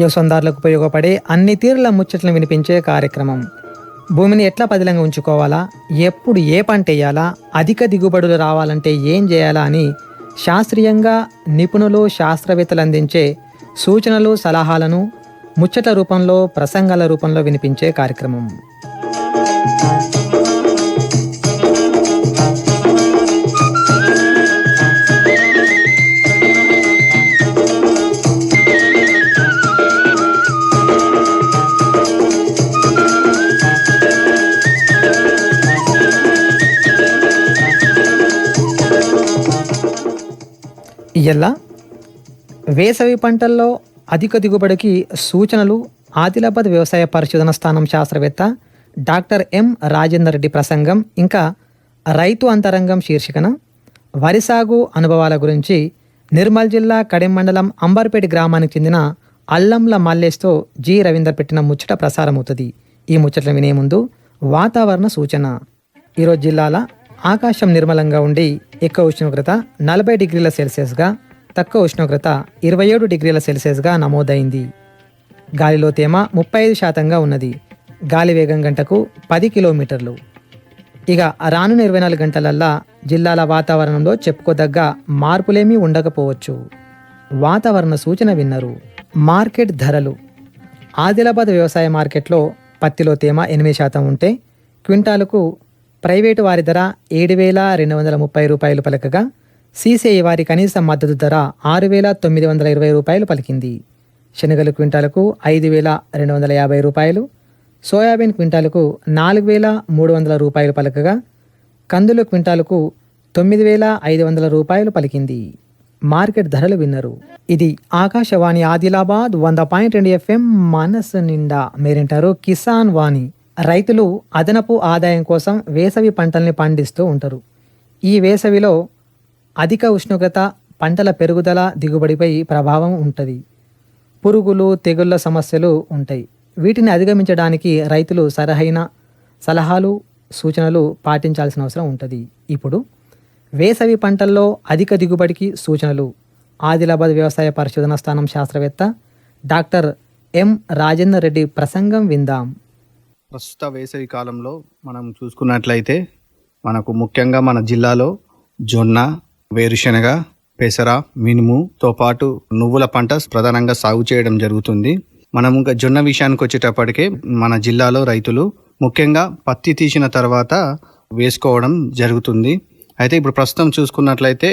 వ్యవసాయదారులకు ఉపయోగపడే అన్ని తీరుల ముచ్చట్లను వినిపించే కార్యక్రమం. భూమిని ఎట్లా పదిలంగా ఉంచుకోవాలా? ఎప్పుడు ఏ పంట వేయాలా? అధిక దిగుబడులు రావాలంటే ఏం చేయాలా అని శాస్త్రీయంగా నిపుణులు శాస్త్రవేత్తలు అందించే సూచనలు సలహాలను ముచ్చట రూపంలో ప్రసంగాల రూపంలో వినిపించే కార్యక్రమం. ఎలా వేసవి పంటల్లో అధిక దిగుబడికి సూచనలు ఆదిలాబాద్ వ్యవసాయ పరిశోధన స్థానం శాస్త్రవేత్త డాక్టర్ ఎం రాజేందర్ రెడ్డి ప్రసంగం ఇంకా రైతు అంతరంగం శీర్షికన. వరి సాగు అనుభవాల గురించి నిర్మల్ జిల్లా కడెం మండలం అంబర్పేట గ్రామానికి చెందిన అల్లంల మల్లేస్తో జి రవీందర్ పెట్టిన ముచ్చట ప్రసారమవుతుంది. ఈ ముచ్చట వినే ముందు వాతావరణ సూచన. ఈరోజు జిల్లాల ఆకాశం నిర్మలంగా ఉండి ఎక్కువ ఉష్ణోగ్రత నలభై డిగ్రీల సెల్సియస్గా తక్కువ ఉష్ణోగ్రత ఇరవై ఏడు డిగ్రీల సెల్సియస్గా నమోదైంది. గాలిలో తేమ ముప్పై ఐదు శాతంగా ఉన్నది. గాలి వేగం గంటకు పది కిలోమీటర్లు. ఇక రానున్న ఇరవై నాలుగు గంటలల్లా జిల్లాల వాతావరణంలో చెప్పుకోదగ్గ మార్పులేమీ ఉండకపోవచ్చు. వాతావరణ సూచన విన్నరు. మార్కెట్ ధరలు. ఆదిలాబాద్ వ్యవసాయ మార్కెట్లో పత్తిలో తేమ ఎనిమిది శాతం ఉంటే క్వింటాలకు ప్రైవేటు వారి ధర ఏడు వేల రెండు వందల ముప్పై రూపాయలు పలకగా సీసీఐ వారి కనీస మద్దతు ధర ఆరు వేల తొమ్మిది వందల ఇరవై రూపాయలు పలికింది. శనగలు క్వింటాలకు ఐదు వేల రెండు వందల యాభై రూపాయలు సోయాబీన్ క్వింటాలకు నాలుగు వేల మూడు వందల రూపాయలు పలకగా కందులు క్వింటాలకు తొమ్మిది వేల ఐదు వందల రూపాయలు పలికింది. మార్కెట్ ధరలు విన్నరు. ఇది ఆకాశవాణి ఆదిలాబాద్ వంద పాయింట్ రెండు ఎఫ్ఎం మనసు నిండా. మీరింటారు కిసాన్ వాణి. రైతులు అదనపు ఆదాయం కోసం వేసవి పంటల్ని పండిస్తూ ఉంటారు. ఈ వేసవిలో అధిక ఉష్ణోగ్రత పంటల పెరుగుదల దిగుబడిపై ప్రభావం ఉంటుంది. పురుగులు తెగుళ్ళ సమస్యలు ఉంటాయి. వీటిని అధిగమించడానికి రైతులు సరైన సలహాలు సూచనలు పాటించాల్సిన అవసరం ఉంటుంది. ఇప్పుడు వేసవి పంటల్లో అధిక దిగుబడికి సూచనలు. ఆదిలాబాద్ వ్యవసాయ పరిశోధన స్థానం శాస్త్రవేత్త డాక్టర్ ఎం రాజేందర్ రెడ్డి ప్రసంగం విందాం. ప్రస్తుత వేసవి కాలంలో మనం చూసుకున్నట్లయితే మనకు ముఖ్యంగా మన జిల్లాలో జొన్న వేరుశనగ పెసర మినుముతో పాటు నువ్వుల పంట ప్రధానంగా సాగు చేయడం జరుగుతుంది. మనం ఇంకా జొన్న విషయానికి వచ్చేటప్పటికే మన జిల్లాలో రైతులు ముఖ్యంగా పత్తి తీసిన తర్వాత వేసుకోవడం జరుగుతుంది. అయితే ఇప్పుడు ప్రస్తుతం చూసుకున్నట్లయితే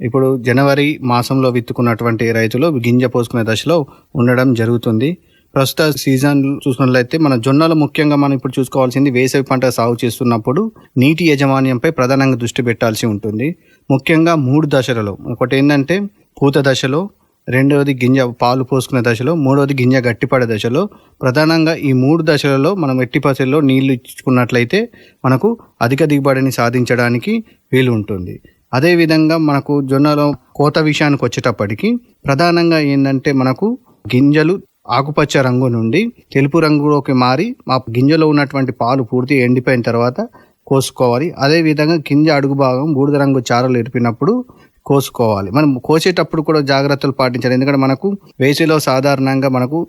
ఇప్పుడు జనవరి మాసంలో విత్తుకున్నటువంటి రైతులు గింజ పోసుకునే దశలో ఉండడం జరుగుతుంది. ప్రస్తుత సీజన్ చూసినట్లయితే మన జొన్నలు ముఖ్యంగా మనం ఇప్పుడు చూసుకోవాల్సింది వేసవి పంట సాగు చేస్తున్నప్పుడు నీటి యాజమాన్యంపై ప్రధానంగా దృష్టి పెట్టాల్సి ఉంటుంది. ముఖ్యంగా మూడు దశలలో. ఒకటి ఏంటంటే పూత దశలో రెండవది గింజ పాలు పోసుకునే దశలో మూడవది గింజ గట్టిపడే దశలో. ప్రధానంగా ఈ మూడు దశలలో మనం ఎట్టి పసల్లో నీళ్ళు ఇచ్చుకున్నట్లయితే మనకు అధిక దిగుబడిని సాధించడానికి వీలు ఉంటుంది. అదేవిధంగా మనకు జొన్నలో కోత విషయానికి వచ్చేటప్పటికి ప్రధానంగా ఏంటంటే మనకు గింజలు ఆకుపచ్చ రంగు నుండి తెలుపు రంగులోకి మారి మా గింజలో ఉన్నటువంటి పాలు పూర్తి ఎండిపోయిన తర్వాత కోసుకోవాలి. అదేవిధంగా కింద అడుగు భాగం బూడిద రంగు చారలు ఎరిపినప్పుడు కోసుకోవాలి. మనం కోసేటప్పుడు కూడా జాగ్రత్తలు పాటించాలి. ఎందుకంటే మనకు వేసవిలో సాధారణంగా మనకు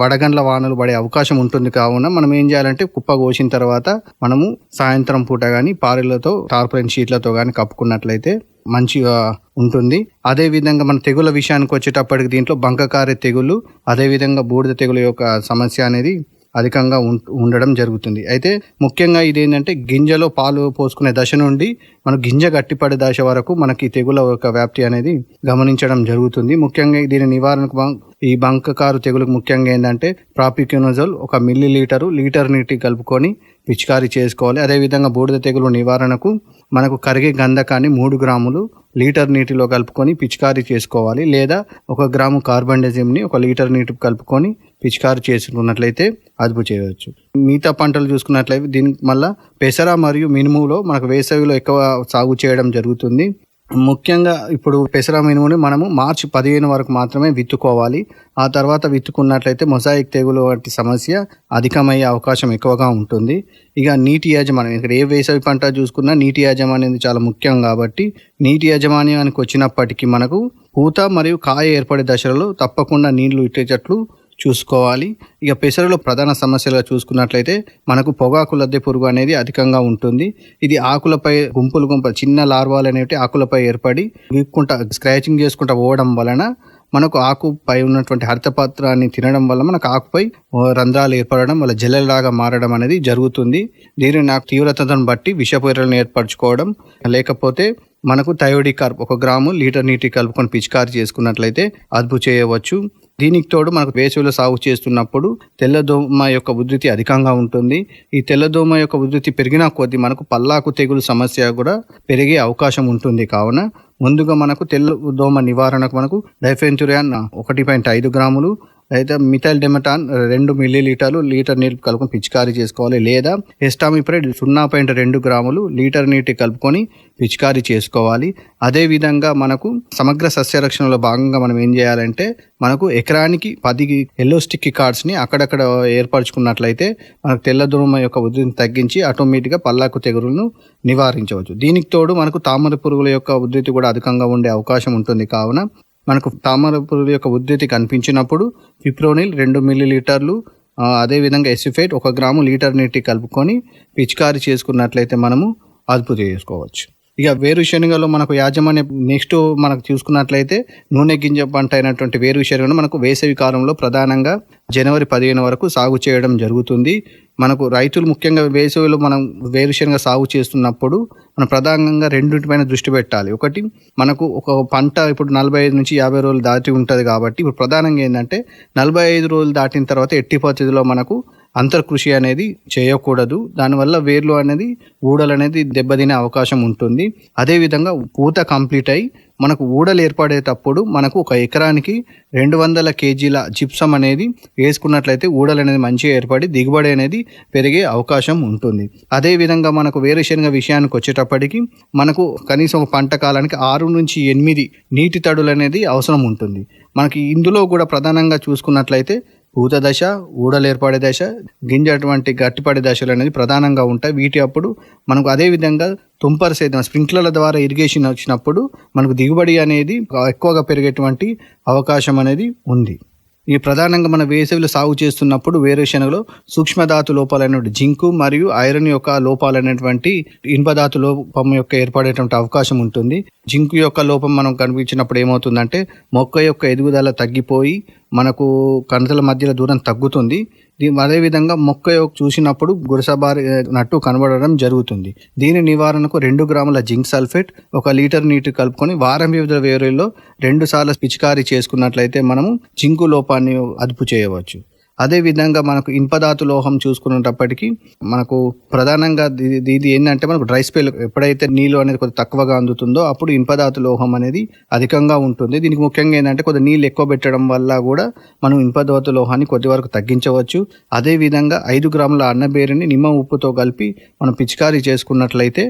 వడగండ్ల వానలు పడే అవకాశం ఉంటుంది కావున మనం ఏం చేయాలంటే కుప్ప కోసిన తర్వాత మనము సాయంత్రం పూట కానీ పారెలతో టార్పరైన్ షీట్లతో కానీ కప్పుకున్నట్లయితే మంచిగా ఉంటుంది. అదేవిధంగా మన తెగుల విషయానికి వచ్చేటప్పటికి దీంట్లో బంకకారే తెగులు అదే విధంగా బూడిద తెగులు యొక్క సమస్య అనేది అధికంగా ఉం- ఉండడం జరుగుతుంది. అయితే ముఖ్యంగా ఇది ఏంటంటే గింజలో పాలు పోసుకునే దశ నుండి మన గింజ గట్టిపడే దశ వరకు మనకి తెగుల యొక్క వ్యాప్తి అనేది గమనించడం జరుగుతుంది. ముఖ్యంగా దీని నివారణకు ఈ బంకకారు తెగులకు ముఖ్యంగా ఏంటంటే ప్రాపిక్యూనజోల్ ఒక మిల్లీ లీటరు లీటర్ నీటి కలుపుకొని పిచికారీ చేసుకోవాలి. అదేవిధంగా బూడిద తెగులు నివారణకు మనకు కరిగే గంధకాన్ని మూడు గ్రాములు లీటర్ నీటిలో కలుపుకొని పిచికారీ చేసుకోవాలి. లేదా ఒక గ్రాము కార్బండజిమ్ని ఒక లీటర్ నీటి కలుపుకొని పిచికారు చేసుకున్నట్లయితే అదుపు చేయవచ్చు. మిగతా పంటలు చూసుకున్నట్లయితే దీనికి మళ్ళా పెసర మరియు మినుములో మనకు వేసవిలో ఎక్కువ సాగు చేయడం జరుగుతుంది. ముఖ్యంగా ఇప్పుడు పెసర మినుముని మనము మార్చి పదిహేను వరకు మాత్రమే విత్తుకోవాలి. ఆ తర్వాత విత్తుకున్నట్లయితే మొజాయిక్ తెగులు వంటి సమస్య అధికమయ్యే అవకాశం ఎక్కువగా ఉంటుంది. ఇక నీటి యాజమాన్యం ఇక్కడ ఏ వేసవి పంట చూసుకున్నా నీటి యాజమాన్యం చాలా ముఖ్యం కాబట్టి నీటి యాజమాన్యానికి వచ్చినప్పటికీ మనకు పూత మరియు కాయ ఏర్పడే దశలలో తప్పకుండా నీళ్ళు ఇట్టేటట్లు చూసుకోవాలి. ఇక పెసరలో ప్రధాన సమస్యలుగా చూసుకున్నట్లయితే మనకు పొగాకు లద్దె పురుగు అనేది అధికంగా ఉంటుంది. ఇది ఆకులపై గుంపులు గుంపులు చిన్న లార్వాలు అనేవి ఆకులపై ఏర్పడి వీక్కుంటా స్క్రాచింగ్ చేసుకుంటా పోవడం వలన మనకు ఆకుపై ఉన్నటువంటి హరితపాత్రాన్ని తినడం వల్ల మనకు ఆకుపై రంధ్రాలు ఏర్పడడం వల్ల జల్లెలాగా మారడం అనేది జరుగుతుంది. దీనిని నాకు తీవ్రతను బట్టి విషపూరలను ఏర్పరచుకోవడం లేకపోతే మనకు థయోడి కార్ప్ ఒక గ్రాము లీటర్ నీటి కలుపుకొని పిచికారి చేసుకున్నట్లయితే అదుపు చేయవచ్చు. దీనికి తోడు మనకు వేసవిలో సాగు చేస్తున్నప్పుడు తెల్లదోమ యొక్క ఉధృతి అధికంగా ఉంటుంది. ఈ తెల్లదోమ యొక్క ఉధృతి పెరిగిన కొద్దీ మనకు పల్లాకు తెగులు సమస్య కూడా పెరిగే అవకాశం ఉంటుంది. కావున ముందుగా మనకు తెల్ల దోమ నివారణకు మనకు డైఫెన్చురియాన్ ఒకటి పాయింట్ ఐదు గ్రాములు అయితే మిథైల్ డెమటాన్ రెండు మిల్లీ లీటర్లు లీటర్ నీరు కలుపుకొని పిచికారీ చేసుకోవాలి లేదా ఎస్టామిప్రైడ్ సున్నా పాయింట్ రెండు గ్రాములు లీటర్ నీటి కలుపుకొని పిచికారీ చేసుకోవాలి. అదేవిధంగా మనకు సమగ్ర సస్యరక్షణలో భాగంగా మనం ఏం చేయాలంటే మనకు ఎకరానికి పది ఎల్లో స్టిక్ కార్డ్స్ని అక్కడక్కడ ఏర్పరచుకున్నట్లయితే మనకు తెల్లదోమ యొక్క ఉధృతిని తగ్గించి ఆటోమేటిక్గా పల్లాకు తెగులను నివారించవచ్చు. దీనికి తోడు మనకు తామర పురుగుల యొక్క ఉధృతి కూడా అధికంగా ఉండే అవకాశం ఉంటుంది. కావున మనకు తామర యొక్క ఉద్ధృతి కనిపించినప్పుడు ఫిప్రోనిల్ రెండు మిల్లీలీటర్లు అదేవిధంగా ఎసిఫైట్ ఒక గ్రాము లీటర్ నీటి కలుపుకొని పిచికారీ చేసుకున్నట్లయితే మనము అదుపు చేసుకోవచ్చు. ఇక వేరుశనగలో మనకు యాజమాన్య నెక్స్ట్ మనకు చూసుకున్నట్లయితే నూనె గింజ పంట అయినటువంటి వేరుశనగను మనకు వేసవి కాలంలో ప్రధానంగా జనవరి పదిహేను వరకు సాగు చేయడం జరుగుతుంది. మనకు రైతులు ముఖ్యంగా వేసవిలో మనం వేరుశనగ సాగు చేస్తున్నప్పుడు మనం ప్రధానంగా రెండింటిపైన దృష్టి పెట్టాలి. ఒకటి మనకు ఒక పంట ఇప్పుడు నలభై ఐదు నుంచి యాభై రోజులు దాటి ఉంటుంది కాబట్టి ఇప్పుడు ప్రధానంగా ఏంటంటే నలభై ఐదు రోజులు దాటిన తర్వాత ఎట్టి పరిస్థితిలో మనకు అంతర్కృషి అనేది చేయకూడదు. దానివల్ల వేర్లు అనేది ఊడలు అనేది దెబ్బతినే అవకాశం ఉంటుంది. అదేవిధంగా పూత కంప్లీట్ అయి మనకు ఊడలు ఏర్పడేటప్పుడు మనకు ఒక ఎకరానికి రెండు వందల కేజీల జిప్సం అనేది వేసుకున్నట్లయితే ఊడలు అనేది మంచిగా ఏర్పడి దిగుబడి అనేది పెరిగే అవకాశం ఉంటుంది. అదేవిధంగా మనకు వేరుశనగ విషయానికి వచ్చేటప్పటికి మనకు కనీసం ఒక పంట కాలానికి ఆరు నుంచి ఎనిమిది నీటి తడులు అనేది అవసరం ఉంటుంది. మనకి ఇందులో కూడా ప్రధానంగా చూసుకున్నట్లయితే పూత దశ ఊడలు ఏర్పడే దశ గింజ అటువంటి గట్టిపడే దశలు అనేది ప్రధానంగా ఉంటాయి. వీటి అప్పుడు మనకు అదే విధంగా తుంపర సేద్యం స్ప్రింక్లర్ల ద్వారా ఇరిగేషన్ వచ్చినప్పుడు మనకు దిగుబడి అనేది ఎక్కువగా పెరిగేటువంటి అవకాశం అనేది ఉంది. ఈ ప్రధానంగా మన వేసవిలో సాగు చేస్తున్నప్పుడు వేరుశనగలో సూక్ష్మధాతు లోపాలైనటువంటి జింకు మరియు ఐరన్ యొక్క లోపాలైనటువంటి ఇనుపధాతు లోపం యొక్క ఏర్పడేటువంటి అవకాశం ఉంటుంది. జింకు యొక్క లోపం మనం కనిపించినప్పుడు ఏమవుతుందంటే మొక్క యొక్క ఎదుగుదల తగ్గిపోయి మనకు కణతల మధ్యలో దూరం తగ్గుతుంది. అదేవిధంగా మొక్క చూసినప్పుడు గురసబారి నట్టు కనబడడం జరుగుతుంది. దీని నివారణకు రెండు గ్రాముల జింక్ సల్ఫేట్ ఒక లీటర్ నీటి కలుపుకొని వారం వివిధ వేరుల్లో రెండు సార్లు పిచికారీ చేసుకున్నట్లయితే మనము జింకు లోపాన్ని అదుపు చేయవచ్చు. అదే విధంగా మనకు ఇనుపధాతు లోహం చూసుకునేటప్పటికీ మనకు ప్రధానంగా ఇది- ఏంటంటే మనకు డ్రై స్పెల్ ఎప్పుడైతే నీళ్ళు అనేది కొద్దిగా తక్కువగా అందుతుందో అప్పుడు ఇనుపధాతు లోహం అనేది అధికంగా ఉంటుంది. దీనికి ముఖ్యంగా ఏంటంటే కొద్దిగా నీళ్ళు ఎక్కువ పెట్టడం వల్ల కూడా మనం ఇనుపధాతు లోహాన్ని కొద్ది వరకు తగ్గించవచ్చు. అదే విధంగా ఐదు గ్రాముల అన్నబేరిని నిమ్మ ఉప్పుతో కలిపి మనం పిచికారీ చేసుకున్నట్లయితే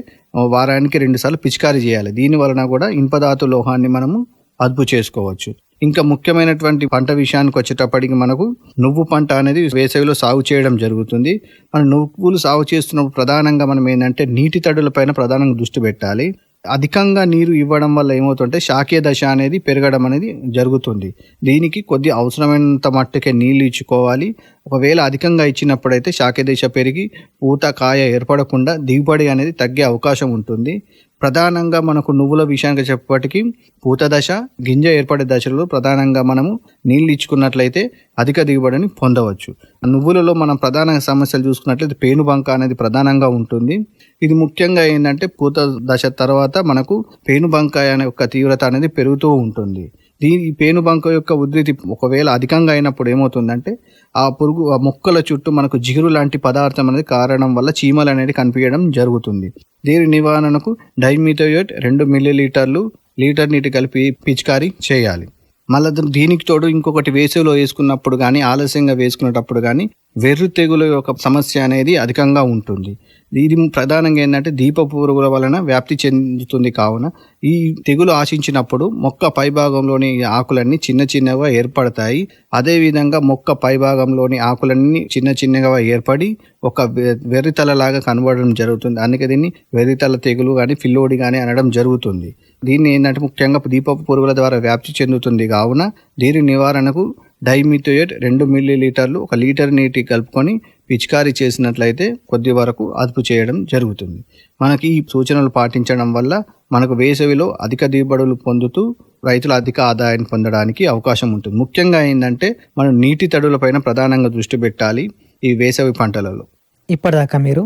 వారానికి రెండుసార్లు పిచికారీ చేయాలి. దీని వలన కూడా ఇనుపధాతు లోహాన్ని మనము అదుపు చేసుకోవచ్చు. ఇంకా ముఖ్యమైనటువంటి పంట విషయానికి వచ్చేటప్పటికి మనకు నువ్వు పంట అనేది వేసవిలో సాగు చేయడం జరుగుతుంది. మన నువ్వులు సాగు చేస్తున్నప్పుడు ప్రధానంగా మనం ఏంటంటే నీటి తడులపైన ప్రధానంగా దృష్టి పెట్టాలి. అధికంగా నీరు ఇవ్వడం వల్ల ఏమవుతుంటే శాఖీయ దశ అనేది పెరగడం అనేది జరుగుతుంది. దీనికి కొద్ది అవసరమైనంత మట్టుకే నీళ్ళు ఇచ్చుకోవాలి. ఒకవేళ అధికంగా ఇచ్చినప్పుడైతే శాఖదేశ దశ పెరిగి పూత కాయ ఏర్పడకుండా దిగుబడి అనేది తగ్గే అవకాశం ఉంటుంది. ప్రధానంగా మనకు నువ్వుల విషయానికి చెప్పటికి పూత దశ గింజ ఏర్పడే దశలో ప్రధానంగా మనము నీళ్ళు ఇచ్చుకున్నట్లయితే అధిక దిగుబడిని పొందవచ్చు. నువ్వులలో మనం ప్రధాన సమస్యలు చూసుకున్నట్లయితే పేనుబంక అనేది ప్రధానంగా ఉంటుంది. ఇది ముఖ్యంగా ఏంటంటే పూత దశ తర్వాత మనకు పేనుబంక అనే యొక్క తీవ్రత అనేది పెరుగుతూ ఉంటుంది. దీని పేనుబంక యొక్క ఉధృతి ఒకవేళ అధికంగా అయినప్పుడు ఏమవుతుందంటే ఆ పురుగు ఆ మొక్కల చుట్టూ మనకు జిగురు లాంటి పదార్థం అనేది కారణం వల్ల చీమలు అనేది కనిపించడం జరుగుతుంది. దీని నివారణకు డైమిథోయేట్ రెండు మిల్లీ లీటర్లు లీటర్ నీటి కలిపి పిచికారీ చేయాలి. మళ్ళీ దీనికి తోడు ఇంకొకటి వేసవిలో వేసుకున్నప్పుడు కానీ ఆలస్యంగా వేసుకునేటప్పుడు కానీ వెర్రు తెగుల యొక్క సమస్య అనేది అధికంగా ఉంటుంది. ఇది ప్రధానంగా ఏంటంటే దీప పురుగుల వలన వ్యాప్తి చెందుతుంది కావున ఈ తెగులు ఆశించినప్పుడు మొక్క పైభాగంలోని ఆకులన్నీ చిన్న చిన్నగా ఏర్పడతాయి. అదేవిధంగా మొక్క పైభాగంలోని ఆకులన్నీ చిన్న చిన్నగా ఏర్పడి ఒక వె- వెర్రితలలాగా కనబడడం జరుగుతుంది. అందుకే దీన్ని వెర్రితల తెగులు కానీ ఫిల్లోడి కానీ అనడం జరుగుతుంది. దీన్ని ఏంటంటే ముఖ్యంగా దీపపు పురుగుల ద్వారా వ్యాప్తి చెందుతుంది కావున దీని నివారణకు డైమిథోయేట్ రెండు మిల్లీ లీటర్లు ఒక లీటర్ నీటి కలుపుకొని పిచికారీ చేసినట్లయితే కొద్ది వరకు అదుపు చేయడం జరుగుతుంది. మనకి ఈ సూచనలు పాటించడం వల్ల మనకు వేసవిలో అధిక దిగుబడులు పొందుతూ రైతులు అధిక ఆదాయాన్ని పొందడానికి అవకాశం ఉంటుంది. ముఖ్యంగా ఏంటంటే మనం నీటి తడులపైన ప్రధానంగా దృష్టి పెట్టాలి ఈ వేసవి పంటలలో. ఇప్పటిదాకా మీరు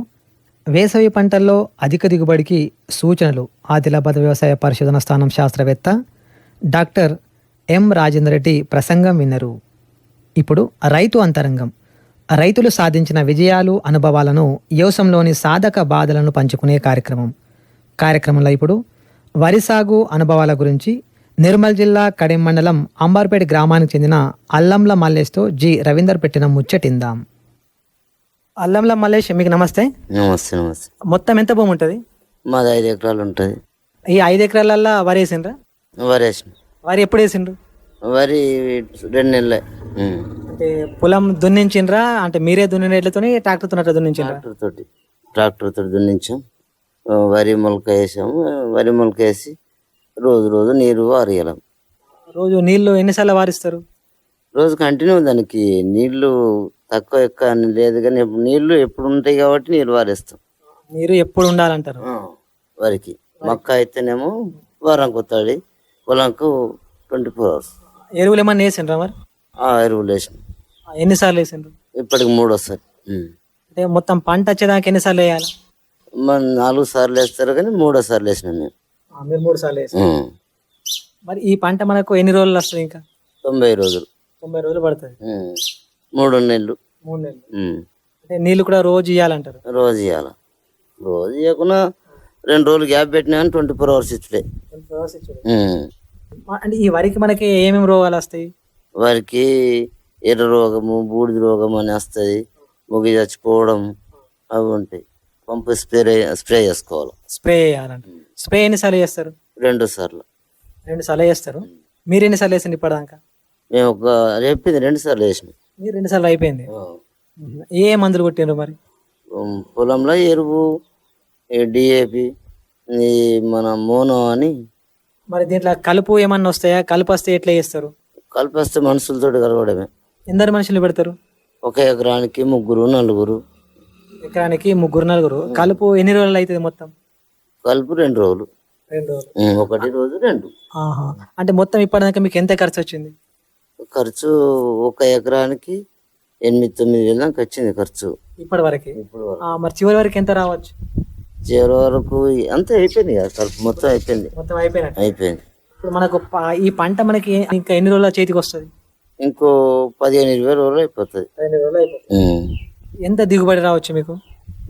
వేసవి పంటల్లో అధిక దిగుబడికి సూచనలు ఆదిలాబాద్ వ్యవసాయ పరిశోధన స్థానం శాస్త్రవేత్త డాక్టర్ ఎం రాజేందర్ రెడ్డి ప్రసంగం విన్నారు. ఇప్పుడు రైతు అంతరంగం. రైతులు సాధించిన విజయాలు అనుభవాలను వ్యవసాయంలోని సాధక బాధలను పంచుకునే కార్యక్రమం. కార్యక్రమంలో ఇప్పుడు వరి సాగు అనుభవాల గురించి నిర్మల్ జిల్లా కడెం మండలం అంబార్పేట గ్రామానికి చెందిన అల్లంల మల్లేష్తో జి. రవీందర్ పెట్టిన ముచ్చటిందాం. అల్లంల మల్లేష్ మీకు నమస్తే. నమస్తే నమస్తే. మొత్తం ఎంత భూమి ఉంటుంది? మాది ఐదు ఎకరాలు ఉంటుంది. ఈ ఐదు ఎకరాలల్లో వరి వేసిండ్రా వరి వేసిన వరి ఎప్పుడు వేసిండ్రు? వరి రెండు నెలలే. అంటే పొలం దున్నించిండ్రా అంటే మీరే దున్నినట్లతోని ట్రాక్టర్తో అట్లా దున్నించిండ్రా ట్రాక్టర్ తోటి. ట్రాక్టర్ తోటి దున్నించాం. వరి మొలక వేసాము. వరి మొలక వేసి రోజు రోజు నీరు వారియలం. రోజు నీళ్ళు ఎన్నిసార్లు వారిస్తారు? రోజు కంటిన్యూ దానికి నీళ్ళు తక్కువ ఎక్కువ అని లేదు కానీ ఎప్పుడు నీళ్ళు ఎప్పుడు ఉంటాయి కాబట్టి నీరు వారేస్తాం. నీరు ఎప్పుడు ఉండాలంటారు? వరికి. మొక్క అయితేనేమో వారం కొత్తాడి పొలంకు ట్వంటీ ఫోర్ అవర్స్. ఎరువులు ఏమన్నా వేసిండ్రా మరి? ఆ ఎరువులు వేసినాం. ఆ, ఎన్నిసార్లు వేసిండ్రు? ఇప్పటికి మూడు వస్తాయి ఉమ్. అంటే మొత్తం పంట వచ్చేదాకా ఎన్నిసార్లు వేయాలి? మన నాలుగు సార్లు వేస్తారు కానీ మూడో సార్లు వేసినాం మీరు మూడు సార్లు ఉమ్. మరి ఈ పంట మనకు ఎన్ని రోజులు వస్తుంది ఇంకా? తొంభై రోజులు. తొంభై రోజులు పడుతుంది. ఉమ్. మూడు నెలలు. మూడు నెలలు. ఉమ్. అంటే నీళ్ళు కూడా రోజు ఇవ్వాలంటారు రోజు ఇవ్వాలి రోజు ఇవ్వకుండా రెండు రోజులు గ్యాప్ పెట్టినా ట్వంటీ ఫోర్ అవర్స్ ఇచ్చుడే. అంటే ఈ వరికి మనకి ఏమేమి రోగాలు వస్తాయి? వారికి ఎర్ర రోగము బూడిద రోగం అని వస్తుంది ముగి చచ్చిపోవడం అవి ఉంటాయి. పంపు స్ప్రే స్ప్రే చేసుకోవాలి. స్ప్రే చేయాలంట. స్ప్రే ఎన్నిసార్లు చేస్తారు? రెండు సార్లు. రెండు సార్లు చేస్తారు. మీరు ఎన్నిసార్లు వేసింది ఇప్పటిదాకా? మేము ఒక చెప్పింది రెండు సార్లు వేసినాం మీరు రెండు సార్లు అయిపోయింది. ఏ మందులు కొట్టిండ్రు మరి? పొలంలో ఎరువు డిఏపి ఈ మన మోనో అని మరి దీంట్లో కలుపు ఏమన్నా వస్తాయా? కలుపు వస్తే ఎట్లా చేస్తారు? కలిపేస్తే మనుషులతో కలవడమే. ఎందరు మనుషులు పెడతారు? ఒక ఎకరానికి ముగ్గురు నలుగురు. ఎకరానికి ముగ్గురు నలుగురు. కలుపు ఎన్ని రోజులు అవుతుంది మొత్తం? కలుపు రెండు రోజులు. రెండు రోజులు. ఒకటి రోజు రెండు. అంటే మొత్తం ఇప్పటిదాకా మీకు ఎంత ఖర్చు వచ్చింది? ఖర్చు ఒక ఎకరానికి ఎనిమిది తొమ్మిది వేల దాకా వచ్చింది ఖర్చు. ఇప్పటి వరకు. మరి చివరి వరకు ఎంత రావచ్చు? చివరి వరకు అంతా అయిపోయింది కదా కలుపు మొత్తం అయిపోయింది. మొత్తం అయిపోయినట్టు. అయిపోయింది. ఇప్పుడు మనకు ప- ఈ పంట మనకి ఇంకా ఎన్ని రోజుల చేతికి వస్తుంది? ఇంకో పదిహేను ఇరవై రోజులు అయిపోతుంది. రోజులు. ఎంత దిగుబడి రావచ్చు మీకు?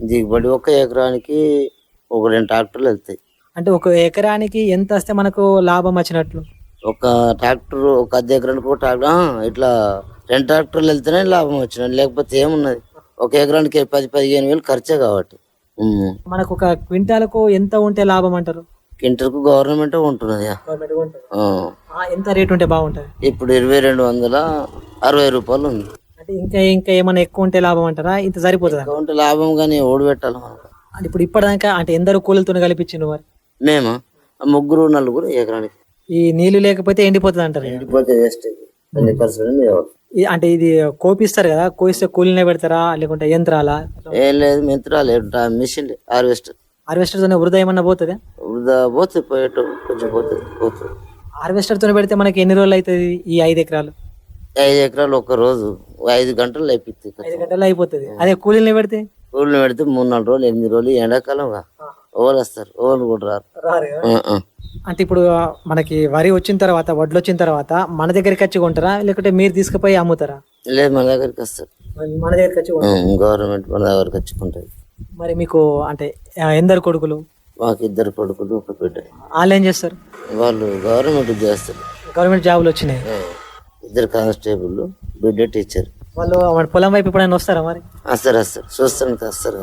దిగుబడి ఒక ఎకరానికి ఒక రెండు ట్రాక్టర్లు వెళ్తాయి. అంటే ఒక ఎకరానికి ఎంత వస్తే మనకు లాభం వచ్చినట్లు? ఒక ట్రాక్టర్ ఒక అర్ధ ఎకరానికి ఒక ట్రాక్టర్ ఆ, ఇట్లా రెండు ట్రాక్టర్లు వెళ్తేనే లాభం వచ్చిన లేకపోతే ఏమున్నది? ఒక ఎకరానికి పది పదిహేను వేలు ఖర్చే కాబట్టి. మనకు ఒక క్వింటాలకు ఎంత ఉంటే లాభం అంటారు? క్వింటల్కు గవర్నమెంట్ ఉంటున్నది ఆ. ఆ, ఎంత రేట్ ఉంటే బాగుంటుంది ఇప్పుడు ఇరవై రెండు వందల అరవై రూపాయలు ఉంది. అంటే ఇంకా ఇంకా ఏమైనా ఎక్కువ ఉంటే లాభం అంటారా? ఇంత సరిపోతుందా? అకౌంట్ లాభం కానీ ఓడి పెట్టాలి మనకు అంటే ఇప్పుడు ఇప్పటిదాకా అంటే ఎందరు కూలీలతో కలిపించిండు మరి? మేమా? ముగ్గురు నలుగురు ఎకరానికి. ఈ నీళ్ళు లేకపోతే ఎండిపోతుంది అంటారు ఎండిపోతే వేస్ట్. అన్ని అంటే ఇది కోపిస్తారు కదా కోయిస్తే కూలీనే పెడతారా లేకుంటే యంత్రాలా? ఏం లేదు మెంతురాలు మిషన్ హార్వెస్టర్ హార్వెస్టర్. తోనే వృధా ఏమన్నా పోతుందా? వృధా పోతే పోయేట కొంచెం పోతుంది పోతుంది. హార్వెస్టర్ తోనే పెడితే మనకి ఎన్ని రోజులు అవుతుంది ఈ ఐదు ఎకరాలు? ఐదు ఎకరాలు ఒక రోజు ఐదు గంటలు అయిపోతుంది ఐదు గంటల్లో అయిపోతుంది. అదే కూలీని పెడితే ఊళ్ళో పెడితే మూడు నాలుగు రోజులు ఎనిమిది రోజులు ఎండాకాలంగా ఓవర్ వస్తారు ఓవర్ కూడా రారు. రారు ఆ, ఆ. అంటే ఇప్పుడు మనకి వరి వచ్చిన తర్వాత వడ్లు వచ్చిన తర్వాత మన దగ్గరికి వచ్చి కొంటారా? లేకుంటే మీరు తీసుకుపోయి అమ్ముతారా? లేదు మన దగ్గరికి వస్తారు. మన దగ్గరికి వచ్చి కొంటారా? గవర్నమెంట్ మన దగ్గరికి వచ్చుకుంటుంది మరి మీకు అంటే ఎందరు కొడుకులు? మాకు ఇద్దరు కొడుకులు ఒక బిడ్డ. వాళ్ళు ఏం చేస్తారు? వాళ్ళు గవర్నమెంట్ చేస్తారు. గవర్నమెంట్ జాబులు వచ్చినాయి. ఇద్దరు కానిస్టేబుల్ బిడ్డ టీచర్. వాళ్ళు మన పొలం వైపు ఎప్పుడైనా వస్తారా మరి? వస్తారు వస్తారు చూస్తానికి వస్తారు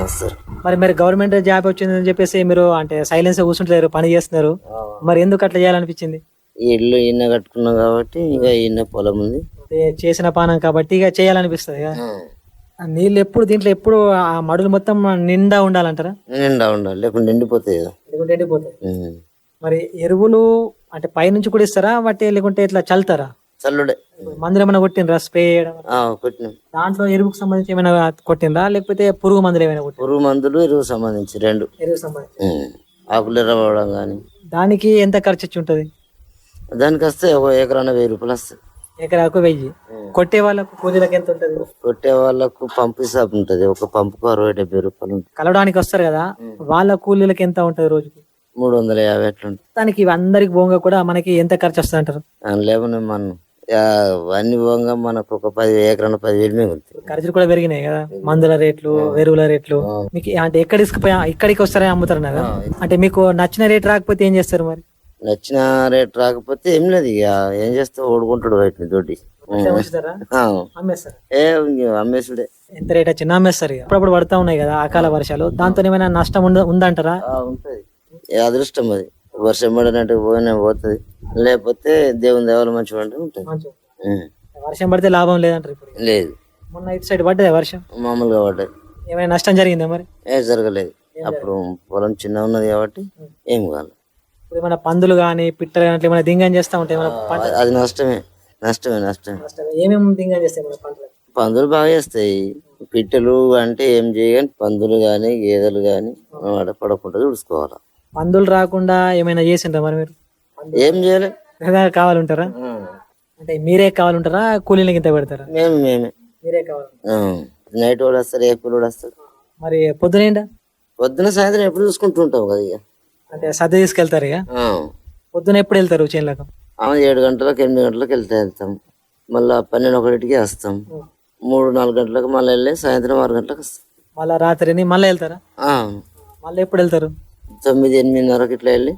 వస్తారు మరి మీరు గవర్నమెంట్ జాబ్ వచ్చిందని చెప్పేసి మీరు అంటే సైలెన్స్ కూర్చుంటలేరు పని చేస్తున్నారు. మరి ఎందుకు అట్లా చేయాలనిపించింది? ఈ ఇల్లు ఈయన కట్టుకున్నాం కాబట్టి ఇక ఈయన పొలం ఉంది. చేసిన పానం కాబట్టి ఇక చేయాలనిపిస్తుంది నీళ్ళు ఎప్పుడు దీంట్లో ఎప్పుడు ఆ మడులు మొత్తం నిండా ఉండాలంటారా? నిండా ఉండాలి లేకుంటే నిండిపోతాయి కదా. లేకుంటే ఎండిపోతాయి. ఉమ్. మరి ఎరువులు అంటే పైనుంచి కూడా ఇస్తారా వాటి లేకుంటే ఇట్లా చల్లుతారా? చల్లుడే. మందులు ఏమైనా కొట్టినరా స్ప్రే చేయడం కొట్టినాం. దాంట్లో ఎరువుకు సంబంధించి ఏమైనా కొట్టినరా లేకపోతే పురుగు మందులు ఏమైనా కొట్టిన పురుగు మందులు ఎరువు సంబంధించి రెండు. ఎరువు సంబంధించి. ఆకులు ఎర్రబడడం కానీ దానికి ఎంత ఖర్చు వచ్చి ఉంటుంది? దానికి వస్తే ఒక ఎకరాన వెయ్యి రూపాయలు వస్తాయి ఎకరాకు వెయ్యి. కొట్టే వాళ్ళకు కూలీలకు ఎంత ఉంటుంది? కొట్టే వాళ్ళకు పంపు హిసాబు ఉంటుంది. ఒక పంపుకు అరవై డెబ్బై రూపాయలు కలవడానికి వస్తారు కదా? వాళ్ళ కూలీలకు ఎంత ఉంటుంది రోజుకి? మూడు వందల యాభై అట్లా దానికి ఇవి అందరికి పోగా కూడా మనకి ఎంత ఖర్చు వస్తుంది అంటారు లేవనే మనం అన్ని పోగా మనకు ఒక పది ఎకరాన పదివేలు మిగులుతాయి ఖర్చులు కూడా పెరిగినాయి కదా? మందుల రేట్లు ఎరువుల రేట్లు. మీకు అంటే ఎక్కడ తీసుకుపోయి ఇక్కడికి వస్తారని అమ్ముతారు కదా? అంటే మీకు నచ్చిన రేట్ రాకపోతే ఏం చేస్తారు మరి? నచ్చిన రేట్ రాకపోతే ఏం లేదు ఇక. ఏం చేస్తావు ఓడుకుంటాడు వాటిని తోటి. ఏ అమ్మేసుడే. ఎంత రేట్ వచ్చినా అమ్మేస్తారు ఇక. అప్పుడప్పుడు పడుతూ ఉన్నాయి కదా అకాల వర్షాలు. దాంతో ఏమైనా నష్టం ఉంద ఉందంటారా? ఉంటది. అదృష్టం అది. వర్షం పడినట్టు పోయినా పోతుంది. లేకపోతే దేవుని దేవాల మంచిగా అంటే ఉంటుంది. వర్షం పడితే లాభం లేదంటారు ఇప్పుడు? లేదు. మొన్న ఇటు సైడ్ పడ్డది వర్షం? మామూలుగా పడ్డది. ఏమైనా నష్టం జరిగిందా మరి? ఏ జరగలేదు. అప్పుడు పొలం చిన్న ఉన్నది కాబట్టి ఏం కాదు ఇప్పుడు ఏమైనా పందులు కానీ పిట్టలు కానీ ఏమైనా దింగం చేస్తా ఉంటాయి పంట అది నష్టమే. నష్టమే నష్టమే. నష్టం ఏమేమి దింగం చేస్తాయి పందులు బాగా చేస్తాయి. పిట్టలు అంటే ఏం చేయని పందులు కానీ గేదెలు కానీ పడకుండా చూసుకోవాలి. పందులు రాకుండా ఏమైనా చేసిండ్రా మరి మీరు? ఏం చేయలే. కావాలంటారా? అంటే మీరే కావాలంటారా? కూలీలకి ఇంత పెడతారా? మేము మేమే మీరే కావాలి. నైట్ వాడు వస్తారు ఏ పిల్లడు వస్తాడు మరి పొద్దునేంట పొద్దున సాయంత్రం ఎప్పుడు చూసుకుంటూ ఉంటాం కదా ఇక. అంటే సర్ది తీసుకెళ్తారు ఇక? ఆ. పొద్దున ఎప్పుడు వెళ్తారు చేనులకు? ఏడు గంటలకు ఎనిమిది గంటలకు వెళ్తే వెళ్తాం. మళ్ళా పన్నెండు ఒకటికి వస్తాం. మూడు నాలుగు గంటలకు మళ్ళీ వెళ్ళి సాయంత్రం ఆరు గంటలకు వస్తాం. మళ్ళీ రాత్రిని మళ్ళీ వెళ్తారా? ఆ. మళ్ళీ ఎప్పుడు వెళ్తారు? తొమ్మిది ఎనిమిదిన్నరకు ఇట్లా వెళ్ళి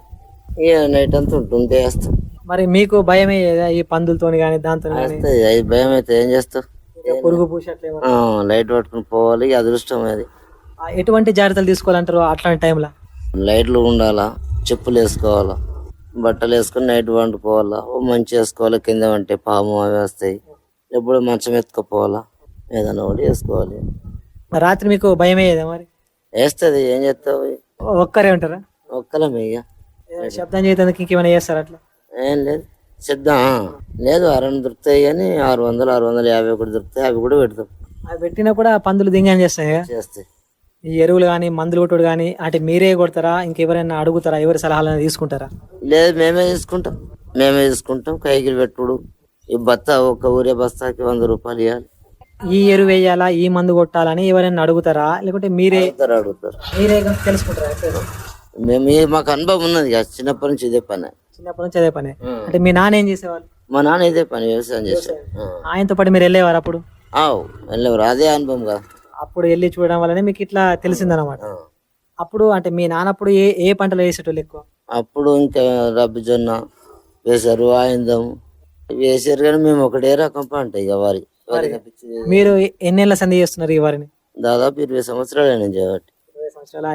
ఇక నైట్ అంతా ఉంటుంటే వేస్తాం. మరి మీకు భయమే కదా ఈ పందులతోని కానీ దాంతో వస్తుంది అది భయం అయితే ఏం చేస్తావు? పురుగు పూసి అట్లా ఏమన్నా? ఆ, లైట్ పట్టుకుని పోవాలి ఇక అదృష్టం అది. ఆ, ఎటువంటి జాగ్రత్తలు తీసుకోవాలంటారు అట్లాంటి టైంలో లైట్లు ఉండాలా చెప్పులు వేసుకోవాలా బట్టలు వేసుకొని నైట్ వండుకోవాలా ఓ మంచి వేసుకోవాలి కింద అంటే పాము అవి వస్తాయి. ఎప్పుడు మంచం ఎత్తుకపోవాలా ఏదైనా ఒకటి వేసుకోవాలి. రాత్రి మీకు భయమే కదా మరి? వేస్తుంది ఏం చేస్తావు? ఒక్కరే ఉంటారా? ఒక్కలమే ఇక ఏదైనా శబ్దం చేయడానికి ఇంకేమైనా చేస్తారు అట్లా? ఏం లేదు. సిద్ధం లేదు అరవై దొరుకుతాయి కానీ ఆరు వందలు ఆరు వందల యాభై ఒకటి దొరుకుతాయి అవి కూడా పెడతాం. అవి పెట్టినా కూడా పందులు దింగని చేస్తాయి? చేస్తాయి. ఈ ఎరువులు కానీ మందులు కొట్టుడు కానీ అంటే మీరే కొడతారా? ఇంకెవరైనా అడుగుతారా? ఎవరి సలహాలను తీసుకుంటారా? లేదు మేమే తీసుకుంటాం. మేమే తీసుకుంటాం. కైకిలు పెట్టుడు. ఈ బత్త ఒక ఊరే బస్తాకి వంద రూపాయలు ఇవ్వాలి ఈ ఎరువు వేయాలా? ఈ మందు కొట్టాలని ఎవరైనా అడుగుతారా? లేకుంటే మీరే అడుగుతారు అడుగుతారు. మీరే తెలుసుకుంటారా ఎట్లా? మేము ఈ- మాకు అనుభవం ఉన్నది ఇక చిన్నప్పటి నుంచి ఇదే పని. చిన్నప్పటి నుంచి అదే పని. అంటే మీ నాన్న ఏం చేసేవాళ్ళు? మా నాన్న ఇదే పని వ్యవసాయం చేశాడు ఆయనతో పాటు మీరు వెళ్ళేవారు అప్పుడు? ఆవు వెళ్ళేవారు. అదే అనుభవం కదా. అప్పుడు వెళ్ళి చూడడం వల్లనే మీకు ఇట్లా తెలిసిందనమాట ఆ. అప్పుడు అంటే మీ నాన్నప్పుడు ఏ ఏ పంటలు వేసేటోళ్ళు ఎక్కువ? అప్పుడు ఇంకా రబ్బి జొన్న వేసారు ఆయిందం. వేసారు కానీ మేము ఒకటే రకం పంట ఇక వరి. వరి తప్పించి మీరు ఎన్నేళ్ళ సంధి చేస్తున్నారు ఈ వారిని? దాదాపు ఇరవై సంవత్సరాలు నేను చేయబట్టి ఇరవై సంవత్సరాలు?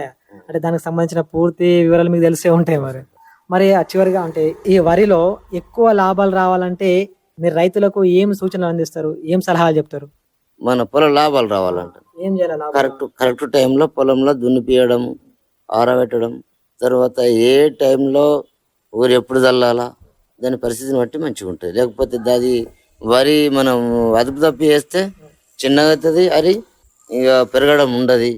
అంటే దానికి సంబంధించిన పూర్తి వివరాలు మీకు తెలిసే ఉంటాయి మరి. మరి చివరిగా అంటే ఈ వరిలో ఎక్కువ లాభాలు రావాలంటే మీరు రైతులకు ఏం సూచనలు అందిస్తారు? ఏం సలహాలు చెప్తారు? మన పొలం లాభాలు రావాలంట. ఏం చేయాలి కరెక్ట్ కరెక్ట్ టైంలో పొలంలో దున్నిపియడం ఆరబెట్టడం తర్వాత ఏ టైంలో ఊరు ఎప్పుడు చల్లాలా దాని పరిస్థితిని బట్టి మంచిగా ఉంటుంది లేకపోతే అది వరి మనం అదుపు తప్పి వేస్తే చిన్నగా అవుతుంది అది ఇక పెరగడం ఉండదు.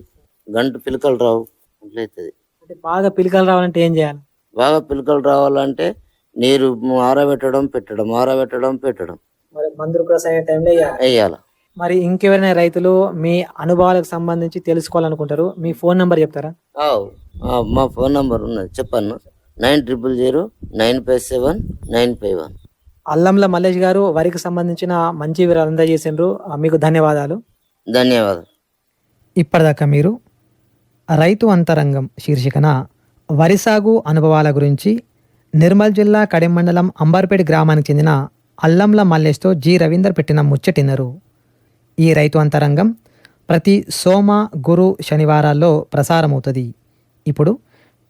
గంట పిలకలు రావు అట్లయితుంది అంటే బాగా పిలికలు రావాలంటే ఏం చేయాలి? బాగా పిలకలు రావాలంటే నీరు ఆరబెట్టడం పెట్టడం ఆరబెట్టడం పెట్టడం. మరి మందులు టైంలో వేయాలి. మరి ఇంకెవరైనా రైతులు మీ అనుభవాలకు సంబంధించి తెలుసుకోవాలనుకుంటారు మీ ఫోన్ నెంబర్ చెప్తారా? మా ఫోన్ నంబర్ ఉన్నది. చెప్పాను nine triple zero nine five seven nine five one. అల్లంల Mallesh గారు వరికి సంబంధించిన మంచి వివరాలు అందజేసిండ్రు. మీకు ధన్యవాదాలు. ధన్యవాదాలు. ఇప్పటిదాకా మీరు రైతు అంతరంగం శీర్షికన వరి సాగు అనుభవాల గురించి నిర్మల్ జిల్లా కడెం మండలం అంబర్పేట గ్రామానికి చెందిన అల్లంల మల్లేష్తో జి రవీందర్ పెట్టిన ముచ్చటిన్నరు. ఈ రైతు అంతరంగం ప్రతి సోమ గురు శనివారాల్లో ప్రసారమవుతుంది. ఇప్పుడు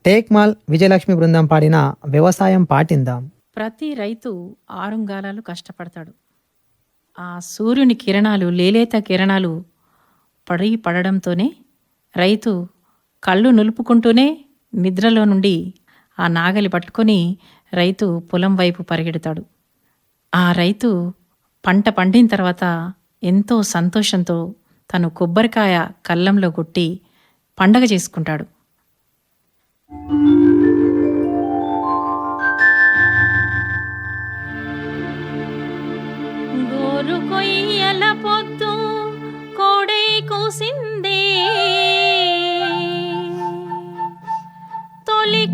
టేక్మాల్ విజయలక్ష్మి బృందం పాడిన వ్యవసాయం పాటిందాం. ప్రతి రైతు ఆరుంగాలాలు కష్టపడతాడు. ఆ సూర్యుని కిరణాలు లేలేత కిరణాలు పడి పడడంతోనే రైతు కళ్ళు నులుపుకుంటూనే నిద్రలో నుండి ఆ నాగలి పట్టుకొని రైతు పొలం వైపు పరిగెడతాడు. ఆ రైతు పంట పండిన తర్వాత ఎంతో సంతోషంతో తను కొబ్బరికాయ కళ్ళంలో కొట్టి పండగ చేసుకుంటాడు. గోరు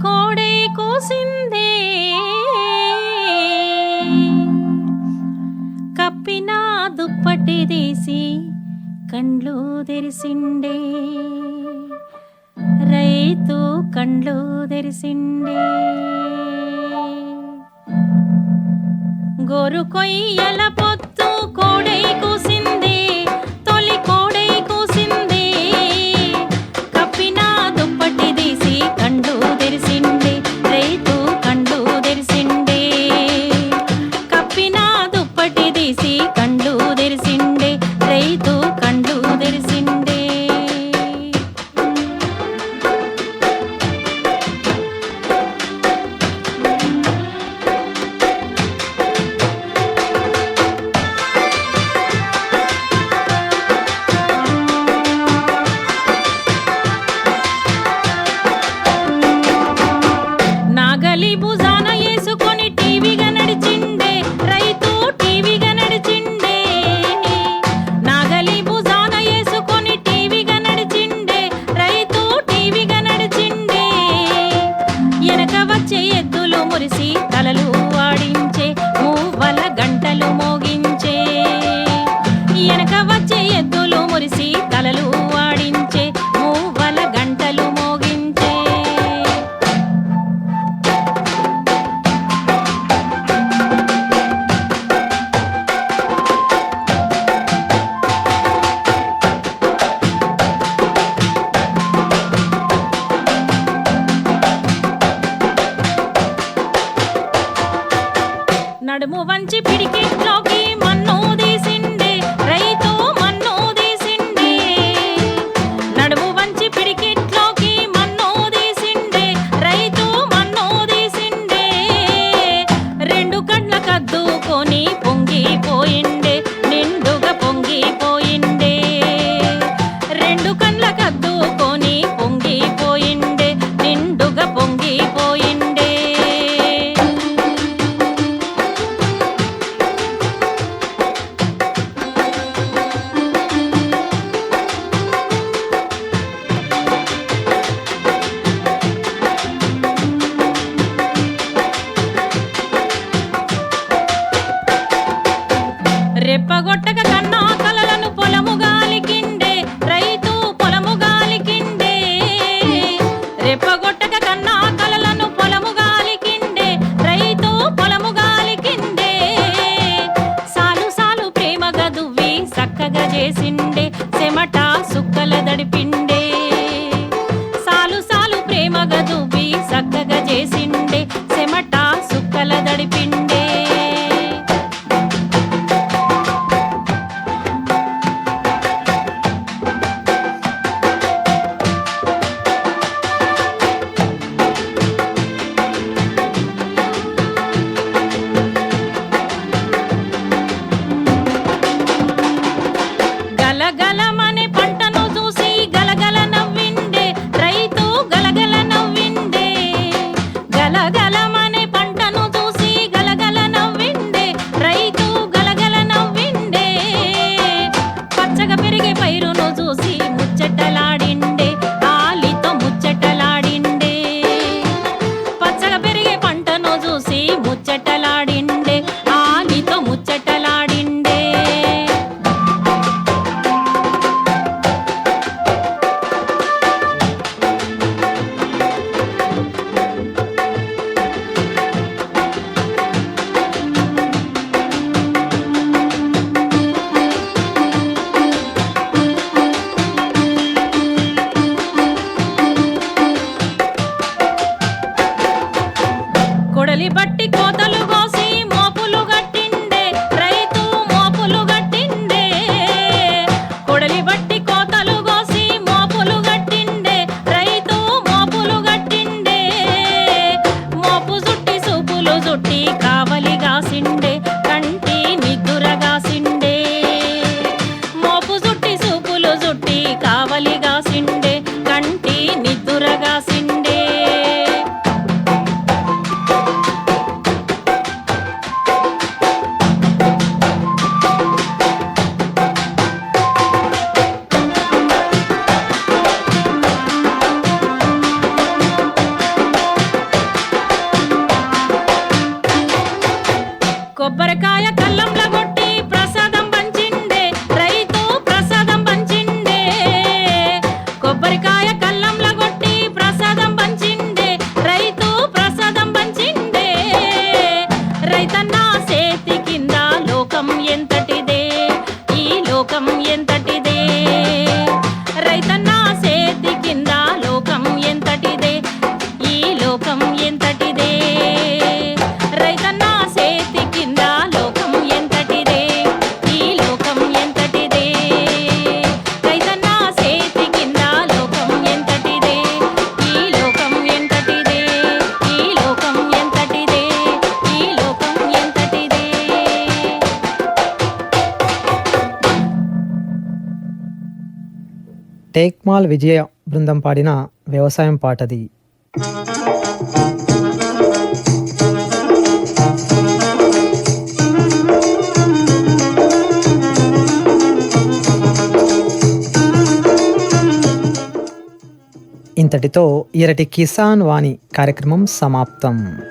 కోడే కోసిందే. కప్పిన దుప్పటి తీసి కండ్లు తెరిసిండే. రైతు కండ్లు తెరిసిండే. గోరు కొయ్యల పొత్తు కోడై కూసిందే. చక్కగా చేసిండే చెమట సుక్కల దడిపిండే. ఇస్మాల్ విజయ బృందం పాడిన వ్యవసాయం పాటది. ఇంతటితో ఈరటి కిసాన్ వాణి కార్యక్రమం సమాప్తం.